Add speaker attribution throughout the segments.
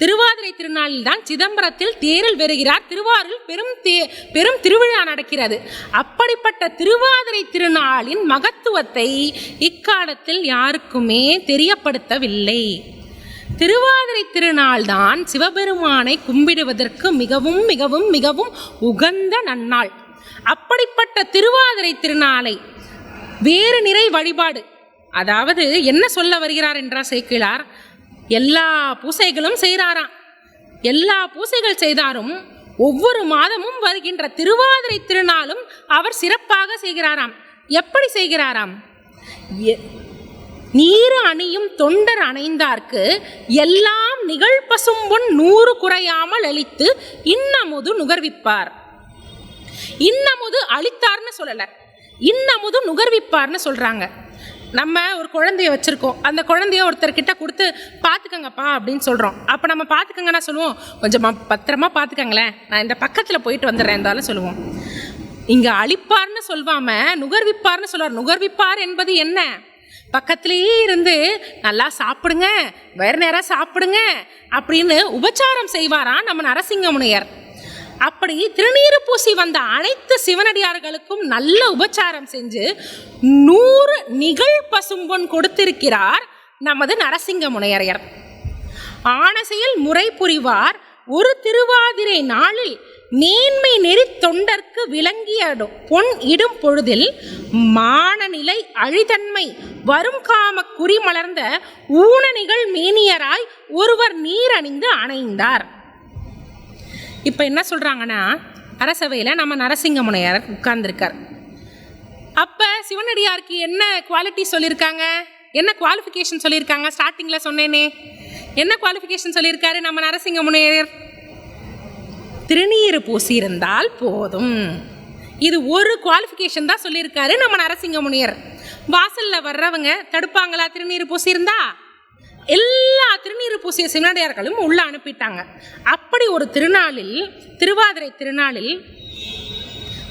Speaker 1: திருவாதிரை திருநாளில் தான் சிதம்பரத்தில் தேரில் வருகிறார். திருவாரூரில் பெரும் தே பெரும் திருவிழா நடக்கிறது. அப்படிப்பட்ட திருவாதிரை திருநாளின் மகத்துவத்தை இக்காலத்தில் யாருக்குமே தெரியப்படுத்தவில்லை. திருவாதிரை திருநாள் தான் சிவபெருமானை கும்பிடுவதற்கு மிகவும் மிகவும் மிகவும் உகந்த நன்னாள். அப்படிப்பட்ட திருவாதிரை திருநாளை வேறு நிறை வழிபாடு அதாவது என்ன சொல்ல வருகிறார் என்றார் சேக்கிழார்? எல்லா பூசைகளும் செய்கிறாராம். எல்லா பூசைகள் செய்தாரும் ஒவ்வொரு மாதமும் வருகின்ற திருவாதிரை திருநாளும் அவர் சிறப்பாக செய்கிறாராம். எப்படி செய்கிறாராம்? எ- நீர் அணியும் தொண்டர் அணைந்தார்க்கு எல்லாம் நிகழ்பசும்பொன் நூறு குறையாமல் அளித்து இன்னமுது நுகர்விப்பார். இன்னமுது அளித்தார்னு சொல்லலை. இன்னமுது நுகர்விப்பார்னு சொல்றாங்க. நம்ம ஒரு குழந்தைய வச்சுருக்கோம். அந்த குழந்தைய ஒருத்தர்கிட்ட கொடுத்து பார்த்துக்கங்கப்பா அப்படின்னு சொல்கிறோம் அப்போ நம்ம பார்த்துக்கங்கன்னா சொல்லுவோம் கொஞ்சம் பத்திரமா பார்த்துக்கங்களேன் நான் இந்த பக்கத்தில் போயிட்டு வந்துடுறேன் இருந்தாலும் சொல்லுவோம். இங்கே அழிப்பார்னு சொல்வாம நுகர்விப்பார்னு சொல்வார். நுகர்விப்பார் என்பது என்ன? பக்கத்திலேயே இருந்து நல்லா சாப்பிடுங்க. வேறு நேரம் சாப்பிடுங்க. அப்படின்னு உபச்சாரம் செய்வாராம் நம்ம நரசிங்க முனையர். அப்படி திருநீறு பூசி வந்த அனைத்து சிவனடியார்களுக்கும் நல்ல உபச்சாரம் செஞ்சு நூறு நிகழ் பசும்பொன் கொடுத்திருக்கிறார் நமது நரசிங்க முனையரையர். ஆனசையில் முறை புரிவார் ஒரு திருவாதிரை நாளில் நேன்மை நெறி தொண்டர்க்கு விளங்கிய பொன் இடும் பொழுதில் மானநிலை அழிதன்மை வரும் காம குறிமலர்ந்த ஊனநிகள் மேனியராய் ஒருவர் நீரணிந்து அணைந்தார். இப்போ என்ன சொல்கிறாங்கன்னா அரசவையில் நம்ம நரசிங்க முனையார் உட்கார்ந்துருக்கார். அப்போ சிவனடியாருக்கு என்ன குவாலிட்டி சொல்லியிருக்காங்க என்ன குவாலிஃபிகேஷன் சொல்லியிருக்காங்க ஸ்டார்டிங்கில் சொன்னேனே. என்ன குவாலிஃபிகேஷன் சொல்லியிருக்காரு நம்ம நரசிங்க முனையர்? திருநீர் பூசியிருந்தால் போதும். இது ஒரு குவாலிஃபிகேஷன் தான் சொல்லியிருக்காரு நம்ம நரசிங்க முனியர். வாசலில் வர்றவங்க தடுப்பாங்களா? திருநீர் பூசியிருந்தா? எல்லா திருநீறு பூசிய சிவனடியார்களும் உள்ள அனுப்பிட்டாங்க. அப்படி ஒரு திருநாளில் திருவாதிரை திருநாளில்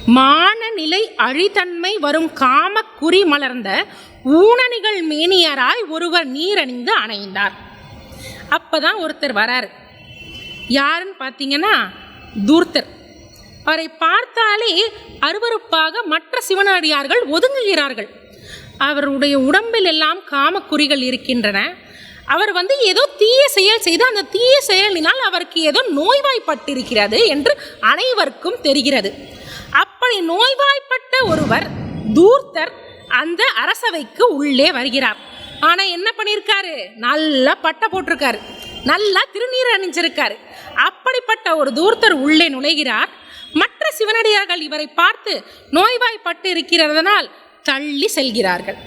Speaker 1: மானநிலை அழித்தன்மை வரும் காமக்குறி மலர்ந்த ஊனணிகள் மேனியராய் ஒருவர் நீரணிந்து அணைந்தார். அப்பதான் ஒருத்தர் வராரு. யாருன்னு பார்த்தீங்கன்னா தூர்த்தர். அவரை பார்த்தாலே அருவருப்பாக மற்ற சிவனடியார்கள் ஒதுங்குகிறார்கள். அவருடைய உடம்பில் எல்லாம் காமக்குறிகள் இருக்கின்றன. அவர் வந்து ஏதோ தீய செயல் செய்து அந்த தீய செயலினால் அவருக்கு ஏதோ நோய்வாய்ப்பட்டிருக்கிறது என்று அனைவருக்கும் தெரிகிறது. அப்படி நோய்வாய்ப்பட்ட ஒருவர் தூர்த்தர் அந்த அரசவைக்கு உள்ளே வருகிறார். ஆனால் என்ன பண்ணியிருக்காரு நல்லா பட்டை போட்டிருக்காரு. நல்லா திருநீர் அணிஞ்சிருக்காரு. அப்படிப்பட்ட ஒரு தூர்த்தர் உள்ளே நுழைகிறார். மற்ற சிவனடியார்கள் இவரை பார்த்து நோய்வாய்ப்பட்டு இருக்கிறதனால் தள்ளி செல்கிறார்கள்.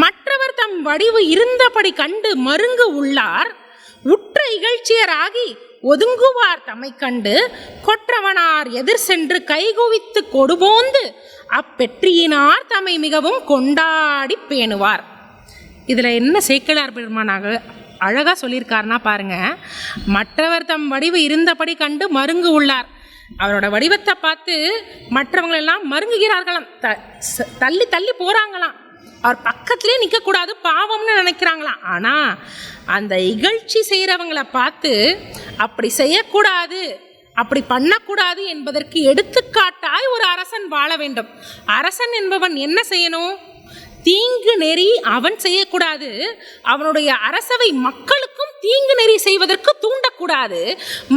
Speaker 1: மற்றவர் தம் வடிவு இருந்தபடி கண்டு மருங்கு உள்ளார் உற்ற இகழ்ச்சியராகி ஒதுங்குவார் தம்மை கண்டு கொற்றவனார் எதிர் சென்று கைகுவித்து கொடுபோந்து அப்பெற்றியினார் தம்மை மிகவும் கொண்டாடி பேணுவார். இதில் என்ன சேக்கிழார் பெருமானாக அழகாக சொல்லியிருக்காருன்னா பாருங்க மற்றவர் தம் வடிவு இருந்தபடி கண்டு மருங்கு உள்ளார். அவரோட வடிவத்தை பார்த்து மற்றவங்களெல்லாம் மருங்குகிறார்களாம். த தள்ளி தள்ளி போகிறாங்களாம் அவர் பக்கத்திலே நிற்கக்கூடாது பாவம்னு நினைக்கிறாங்களாம். ஆனால் அந்த இகழ்ச்சி செய்கிறவங்கள பார்த்து அப்படி செய்யக்கூடாது அப்படி பண்ணக்கூடாது என்பதற்கு எடுத்துக்காட்டாய் ஒரு அரசன் வாழ வேண்டும். அரசன் என்பவன் என்ன செய்யணும்? தீங்கு நெறி அவன் செய்யக்கூடாது. அவனுடைய அரசவை மக்களுக்கும் தீங்கு நெறி செய்வதற்கு தூண்டக்கூடாது.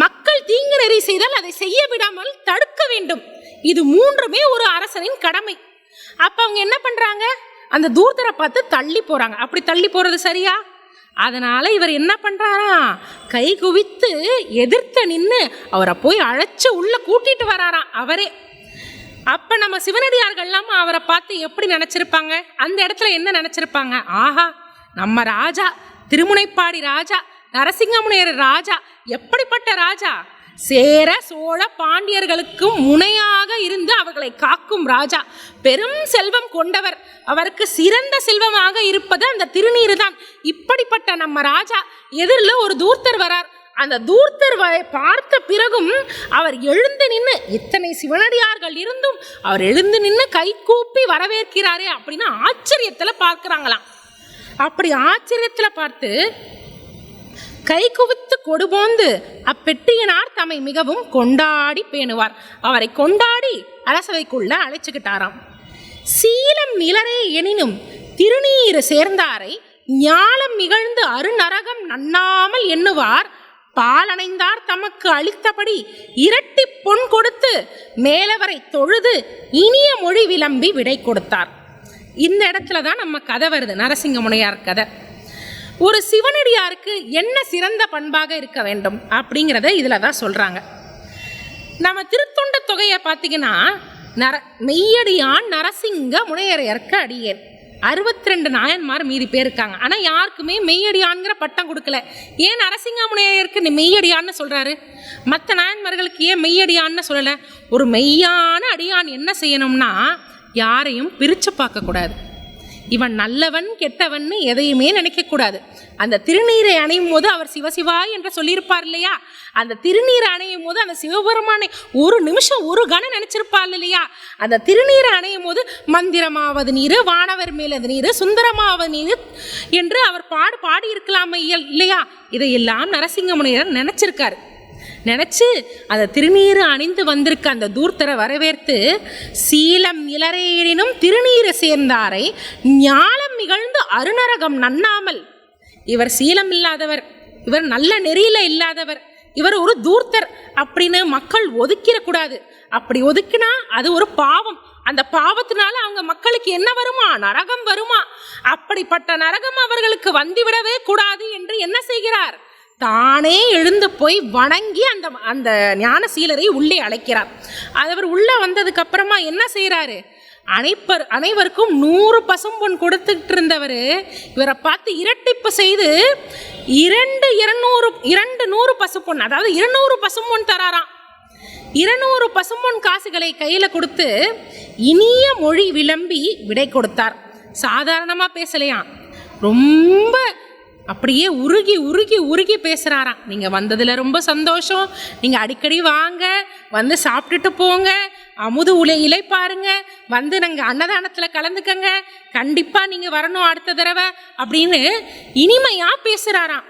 Speaker 1: மக்கள் தீங்கு நெறி செய்தால் அதை செய்ய விடாமல் தடுக்க வேண்டும். இது மூன்றுமே ஒரு அரசனின் கடமை. அப்ப அவங்க என்ன பண்றாங்க? அந்த தூர்தரை பார்த்து தள்ளி போகிறாங்க அப்படி தள்ளி போகிறது சரியா? அதனால் இவர் என்ன பண்ணுறாரா கை குவித்து எதிர்த்து நின்று அவரை போய் அழைச்சி உள்ளே கூட்டிகிட்டு வராராம் அவரே. அப்போ நம்ம சிவனடியார்கள்லாம் அவரை பார்த்து எப்படி நினச்சிருப்பாங்க? அந்த இடத்துல என்ன நினச்சிருப்பாங்க? ஆஹா நம்ம ராஜா திருமுனைப்பாடி ராஜா நரசிங்கமுனையர் ராஜா எப்படிப்பட்ட ராஜா? சேர சோழ பாண்டியர்களுக்கு முனையாக இருந்து அவர்களை காக்கும் ராஜா. பெரும் செல்வம் கொண்டவர். அவருக்கு சிறந்த செல்வமாக இருப்பது அந்த திருநீர் தான் இப்படிப்பட்ட நம்ம ராஜா எதிரில் ஒரு தூர்த்தர் வரார். அந்த தூர்த்தர் வ- பார்த்த பிறகும் அவர் எழுந்து நின்று இத்தனை சிவனடியார்கள் இருந்தும் அவர் எழுந்து நின்று கை கூப்பி வரவேற்கிறாரே அப்படின்னு ஆச்சரியத்தில் பார்க்குறாங்களாம். அப்படி ஆச்சரியத்தில் பார்த்து கை குவித்து கொடுபோந்து அப்பெட்டியனார் தம்மை மிகவும் கொண்டாடி பேணுவார். அவரை கொண்டாடி அரசவைக்குள்ள அழைச்சுக்கிட்டாராம். சீலம் நிலரே எனினும் திருநீர் சேர்ந்தாரை ஞாலம் மிகழ்ந்து அருநரகம் நண்ணாமல் எண்ணுவார். பாலணைந்தார் தமக்கு அளித்தபடி இரட்டி பொன் கொடுத்து மேலவரை தொழுது இனிய மொழி விளம்பி விடை கொடுத்தார். இந்த இடத்துல தான் நம்ம கதை வருது நரசிங்க முனையார் கதை. ஒரு சிவனடியாருக்கு என்ன சிறந்த பண்பாக இருக்க வேண்டும் அப்படிங்கிறத இதில் தான் சொல்கிறாங்க நம்ம திருத்தொண்ட தொகையை பார்த்தீங்கன்னா நர மெய்யடியான் நரசிங்க முனையரையருக்கு அடியேன். அறுபத்தி ரெண்டு நாயன்மார் மீதி பேர் இருக்காங்க. ஆனால் யாருக்குமே மெய்யடியான்கிற பட்டம் கொடுக்கல. ஏன் நரசிங்கமுனையருக்கு நீ மெய்யடியான்னு சொல்கிறாரு மற்ற நாயன்மார்களுக்கு ஏன் மெய்யடியான்னு சொல்லலை? ஒரு மெய்யான அடியான் என்ன செய்யணும்னா யாரையும் பிரித்து பார்க்கக்கூடாது. இவன் நல்லவன் கெட்டவன்னு எதையுமே நினைக்கக்கூடாது. அந்த திருநீரை அணையும் போது அவர் சிவசிவா என்று சொல்லியிருப்பார் இல்லையா? அந்த திருநீரை அணையும் போது அந்த சிவபெருமானை ஒரு நிமிஷம் ஒரு கணம் நினைச்சிருப்பார் இல்லையா? அந்த திருநீரை அணையும் போது மந்திரமாவது நீர் வானவர் மேலது நீர் சுந்தரமாவது நீர் என்று அவர் பாடு பாடியிருக்கலாம் இல்லையா? இதையெல்லாம் நரசிங்கமுனையர் நினைச்சிருக்காரு. நினச்சி அதை திருநீர் அணிந்து வந்திருக்க அந்த தூர்த்தரை வரவேற்று சீலம் இளரையினும் திருநீரை சேர்ந்தாரை ஞானம் நிகழ்ந்து அருநரகம் நன்னாமல். இவர் சீலம் இல்லாதவர் இவர் நல்ல நெறியில் இல்லாதவர் இவர் ஒரு தூர்த்தர் அப்படின்னு மக்கள் ஒதுக்கிடக்கூடாது அப்படி ஒதுக்கினா அது ஒரு பாவம். அந்த பாவத்தினால அவங்க மக்களுக்கு என்ன வருமா? நரகம் வருமா? அப்படிப்பட்ட நரகம் அவர்களுக்கு வந்துவிடவே கூடாது என்று என்ன செய்கிறார்? தானே எழுந்து போய் வணங்கி அந்த அந்த ஞான சீலரை உள்ளே அழைக்கிறார். அவர் உள்ளே வந்ததுக்கு அப்புறமா என்ன செய்கிறாரு? அனைப்பர் அனைவருக்கும் நூறு பசும்பொன் கொடுத்துட்டு இருந்தவர் இவரை பார்த்து இரட்டிப்பு செய்து இரண்டு இருநூறு இரண்டு நூறு பசுப்பொன் அதாவது இருநூறு பசும்பொன் தராராம். இருநூறு பசும்பொன் காசுகளை கையில் கொடுத்து இனிய மொழி விளம்பி விடை கொடுத்தார். சாதாரணமாக பேசலையாம். ரொம்ப அப்படியே உருகி உருகி உருகி பேசுகிறாராம் நீங்கள் வந்ததில் ரொம்ப சந்தோஷம். நீங்கள் அடிக்கடி வாங்க வந்து சாப்பிட்டுட்டு போங்க அமுது உலை இலை பாருங்க வந்து நாங்கள் அன்னதானத்தில் கலந்துக்கங்க கண்டிப்பாக நீங்கள் வரணும் அடுத்த தடவை அப்படின்னு இனிமையாக பேசுகிறாராம்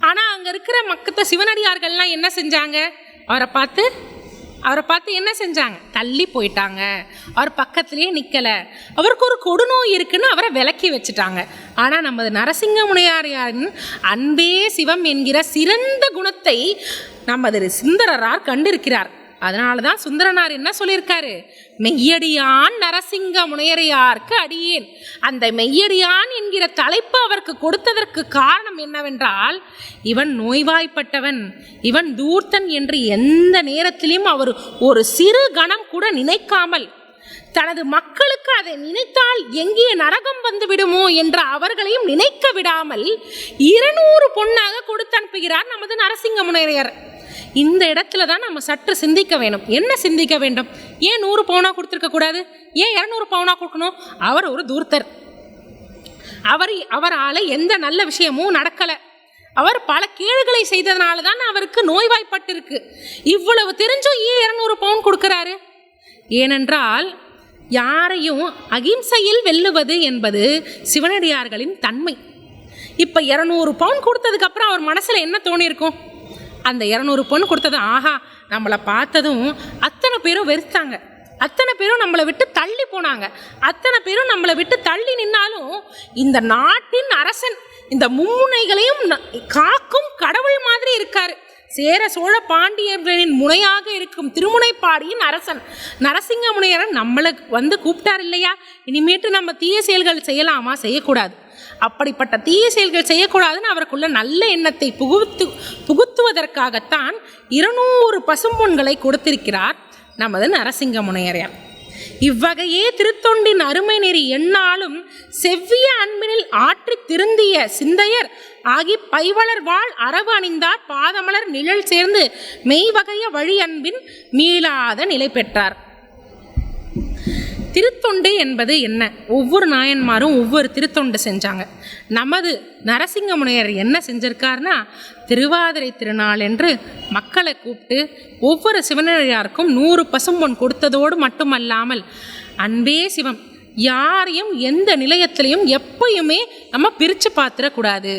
Speaker 1: ஆனால் அங்கே இருக்கிற மக்கத்தை சிவனடியார்கள்லாம் என்ன செஞ்சாங்க? அவரை பார்த்து அவரை பார்த்து என்ன செஞ்சாங்க? தள்ளி போயிட்டாங்க. அவர் பக்கத்துலேயே நிற்கலை அவருக்கு ஒரு கொடுநோய் இருக்குன்னு அவரை விலக்கி வச்சுட்டாங்க. ஆனால் நமது நரசிங்க முனையாரியாரின் அன்பே சிவம் என்கிற சிறந்த குணத்தை நமது சுந்தரரார் கண்டிருக்கிறார். அதனால தான் சுந்தரனார் என்ன சொல்லியிருக்காரு? மெய்யடியான் நரசிங்க முனையரையார்க்கு அடியேன். அந்த மெய்யடியான் என்கிற தலைப்பு அவருக்கு கொடுத்ததற்கு காரணம் என்னவென்றால் இவன் நோய்வாய்ப்பட்டவன் இவன் தூர்த்தன் என்று எந்த நேரத்திலும் அவர் ஒரு சிறு கணம் கூட நினைக்காமல் தனது மக்களுக்கு அதை நினைத்தால் எங்கே நரகம் வந்து விடுமோ அவர்களையும் நினைக்க விடாமல் இருநூறு பொண்ணாக கொடுத்து அனுப்புகிறார் நமது நரசிங்க முனையரையர். இந்த இடத்துல தான் நம்ம சற்று சிந்திக்க வேணும். என்ன சிந்திக்க வேண்டும்? ஏன் நூறு பவுனாக கொடுத்துருக்க கூடாது? ஏன் இரநூறு பவுனாக கொடுக்கணும்? அவர் ஒரு தூர்த்தர். அவர் அவரால் எந்த நல்ல விஷயமும் நடக்கலை. அவர் பல கேடுகளை செய்ததுனால தான் அவருக்கு நோய்வாய்ப்பட்டிருக்கு. இவ்வளவு தெரிஞ்சும் ஏன் இரநூறு பவுன் கொடுக்குறாரு? ஏனென்றால் யாரையும் அகிம்சையில் வெல்லுவது என்பது சிவனடியார்களின் தன்மை. இப்போ இரநூறு பவுன் கொடுத்ததுக்கப்புறம் அவர் மனசில் என்ன தோணியிருக்கும்? அந்த இரநூறு பொண்ணு கொடுத்தது ஆஹா நம்மளை பார்த்ததும் அத்தனை பேரும் வெறுத்தாங்க. அத்தனை பேரும் நம்மளை விட்டு தள்ளி போனாங்க. அத்தனை பேரும் நம்மளை விட்டு தள்ளி நின்னாலும் இந்த நாட்டின் அரசன் இந்த மும்முனைகளையும் காக்கும் கடவுள் மாதிரி இருக்காரு. சேர சோழ பாண்டியர்களின் முனையாக இருக்கும் திருமுனைப்பாடியின் அரசன் நரசிங்க முனையரன் நம்மளை வந்து கூப்பிட்டார் இல்லையா? இனிமேட்டு நம்ம தீய செயல்கள் செய்யலாமா? செய்யக்கூடாது. அப்படிப்பட்ட தீய செயல்கள் செய்யக்கூடாதுன்னு அவருக்குள்ள நல்ல எண்ணத்தை புகுத்து புகுத்துவதற்காகத்தான் இருநூறு பசும்பொன்களை கொடுத்திருக்கிறார் நமது நரசிங்க முனையரையார் இவ்வகையே திருத்தொண்டின் அருமை நெறி எண்ணாலும் செவ்விய அன்பினில் ஆற்றி திருந்திய சிந்தையர் ஆகி பைவளர் வாழ் அரவு அணிந்தார் பாதமலர் நிழல் சேர்ந்து மெய்வகைய வழி அன்பின் மீளாத நிலை பெற்றார் திருத்தொண்டு என்பது என்ன? ஒவ்வொரு நாயன்மாரும் ஒவ்வொரு திருத்தொண்டு செஞ்சாங்க. நமது நரசிங்க முனையர் என்ன செஞ்சிருக்காருன்னா திருவாதிரை திருநாள் என்று மக்களை கூப்பிட்டு ஒவ்வொரு சிவனடியாருக்கும் நூறு பசும்பொன் கொடுத்ததோடு மட்டுமல்லாமல் அன்பே சிவம் யாரையும் எந்த நிலையத்திலையும் எப்பயுமே நம்ம பிரித்து பார்த்துடக்கூடாது.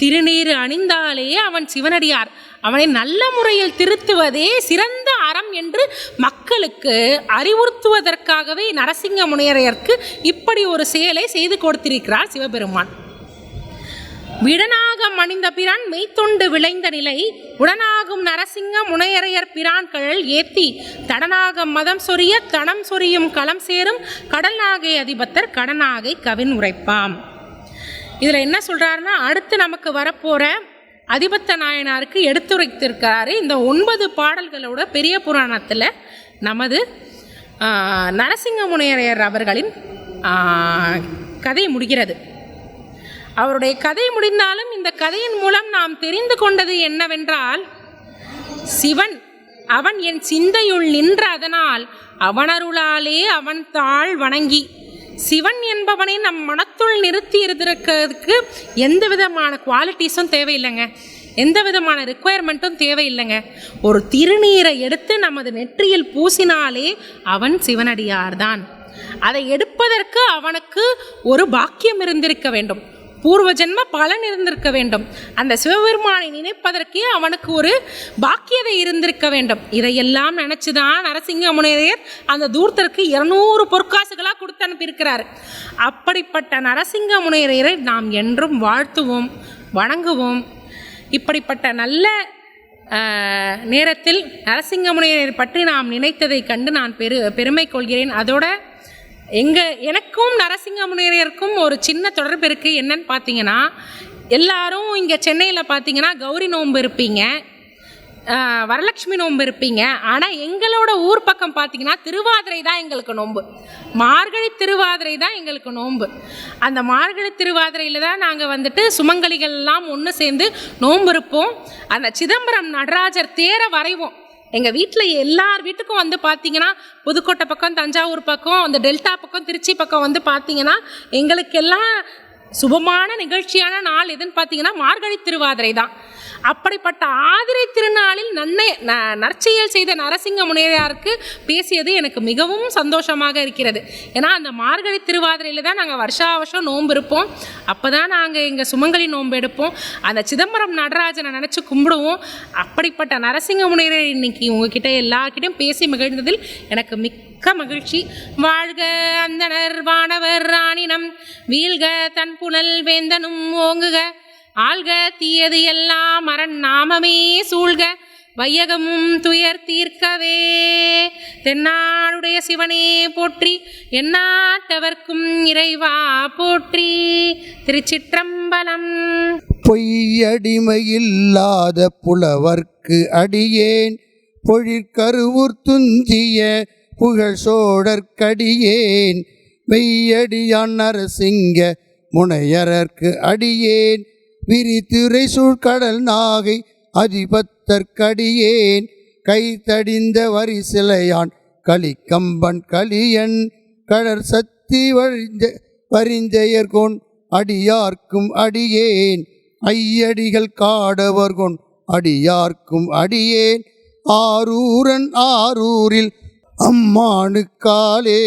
Speaker 1: திருநீர் அணிந்தாலே அவன் சிவனடியார். அவனை நல்ல முறையில் திருத்துவதே சிறந்த அறம் என்று மக்களுக்கு அறிவுறுத்துவதற்காகவே நரசிங்க முனையரையருக்கு இப்படி ஒரு செயலை செய்து கொடுத்திருக்கிறார் சிவபெருமான். விடனாகம் அணிந்த பிரான் மெய்த்தொண்டு விளைந்த நிலை உடனாகும் நரசிங்க முனையரையர் பிரான்கள் ஏத்தி தடனாகம் மதம் சொரிய தடம் சொரியும் களம் சேரும் கடல் நாகை அதிபத்தர் கடனாகை கவின் உரைப்பாம். இதில் என்ன சொல்கிறாருன்னா அடுத்து நமக்கு வரப்போகிற அதிபத்த நாயனாருக்கு எடுத்துரைத்திருக்காரு இந்த ஒன்பது பாடல்களோட பெரிய புராணத்தில் நமது நரசிங்க முனையரையர் அவர்களின் கதை முடிகிறது. அவருடைய கதை முடிந்தாலும் இந்த கதையின் மூலம் நாம் தெரிந்து கொண்டது என்னவென்றால் சிவன் அவன் என் சிந்தையுள் நின்ற அதனால் அவனருளாலே அவன் தாழ் வணங்கி சிவன் என்பவனை நம் மனத்துள் நிறுத்தி இருந்திருக்கிறதுக்கு எந்த விதமான குவாலிட்டிஸும் தேவையில்லைங்க. எந்த விதமான ரிக்குவயர்மெண்ட்டும் தேவையில்லைங்க. ஒரு திருநீரை எடுத்து நமது நெற்றியில் பூசினாலே அவன் சிவனடியார்தான். அதை எடுப்பதற்கு அவனுக்கு ஒரு பாக்கியம் இருந்திருக்க வேண்டும். பூர்வ ஜென்ம பலன் இருந்திருக்க வேண்டும். அந்த சிவபெருமானை நினைப்பதற்கே அவனுக்கு ஒரு பாக்கியதை இருந்திருக்க வேண்டும். இதையெல்லாம் நினச்சிதான் நரசிங்க முனையர் அந்த தூர்த்தருக்கு இருநூறு பொற்காசுகளாக கொடுத்து அனுப்பியிருக்கிறார். அப்படிப்பட்ட நரசிங்க முனையரை நாம் என்றும் வாழ்த்துவோம் வணங்குவோம். இப்படிப்பட்ட நல்ல நேரத்தில் நரசிங்க முனையரை பற்றி நாம் நினைத்ததை கண்டு நான் பெரு பெருமை கொள்கிறேன். அதோட எங்கள் எனக்கும் நரசிங்க முனியருக்கும் ஒரு சின்ன தொடர்பு இருக்குது என்னன்னு பார்த்தீங்கன்னா எல்லாரும் இங்கே சென்னையில் பார்த்தீங்கன்னா கௌரி நோன்பு இருப்பீங்க. வரலட்சுமி நோன்பு இருப்பீங்க. ஆனால் எங்களோட ஊர் பக்கம் பார்த்தீங்கன்னா திருவாதிரை தான் எங்களுக்கு நோன்பு மார்கழி திருவாதிரை தான் எங்களுக்கு நோன்பு அந்த மார்கழி திருவாதிரையில் தான் நாங்கள் வந்துட்டு சுமங்கலிகள்லாம் ஒன்று சேர்ந்து நோன்பு இருப்போம். அந்த சிதம்பரம் நடராஜர் தேரை வரைவோம். எங்கள் வீட்டில் எல்லார் வீட்டுக்கும் வந்து பார்த்தீங்கன்னா புதுக்கோட்டை பக்கம் தஞ்சாவூர் பக்கம் அந்த டெல்டா பக்கம் திருச்சி பக்கம் வந்து பார்த்தீங்கன்னா எங்களுக்கெல்லாம் சுபமான நிகழ்ச்சியான நாள் எதுன்னு பார்த்தீங்கன்னா மார்கழி திருவாதிரை தான். அப்படிப்பட்ட ஆதிரை திருநாளில் நன்னை ந நற்செயல் செய்த நரசிங்க முனையாருக்கு பேசியது எனக்கு மிகவும் சந்தோஷமாக இருக்கிறது. ஏன்னா அந்த மார்கழி திருவாதிரையில் தான் நாங்கள் வருஷா வருஷம் நோன்பு இருப்போம். அப்போ தான் நாங்கள் எங்கள் சுமங்கலி நோன்பு எடுப்போம். அந்த சிதம்பரம் நடராஜனை நினச்சி கும்பிடுவோம். அப்படிப்பட்ட நரசிங்க முனையரை இன்னைக்கு உங்ககிட்ட எல்லாருக்கிட்டையும் பேசி மகிழ்ந்ததில் எனக்கு மிக்க மகிழ்ச்சி. வாழ்க அந்தனர் வானவர் ராணினம் வீழ்க தன் புனல் வேந்தனும் ஓங்குக. ஆள்க தீயது எல்லாம் அரண் நாமமே சூழ்க வையகமும் துயர் தீர்க்கவே. தென்னாடுடைய சிவனே போற்றி எந்நாட்டவர்க்கும் இறைவா போற்றி. திருச்சிற்றம்பலம்.
Speaker 2: பொய்யடிமையில்லாத புலவர்க்கு அடியேன் பொழிற்கருவூர் துஞ்சிய புகழ் சோழர்க்கடியேன் மெய்யடியான் நரசிங்க முனையரற்கு அடியேன் விரித்துரை சூழ்கடல் நாகை அதிபத்தற்கடியேன். கைத்தடிந்த வரிசிலையான் கலிக்கம்பன் கலியன். கடற் சத்தி வழிஞ்ச வரிஞ்செயர்கொன் அடியார்க்கும் அடியேன். ஐயடிகள் காடவர்கொன் அடியார்க்கும் அடியேன். ஆரூரன் ஆரூரில் அம்மானுக்காலே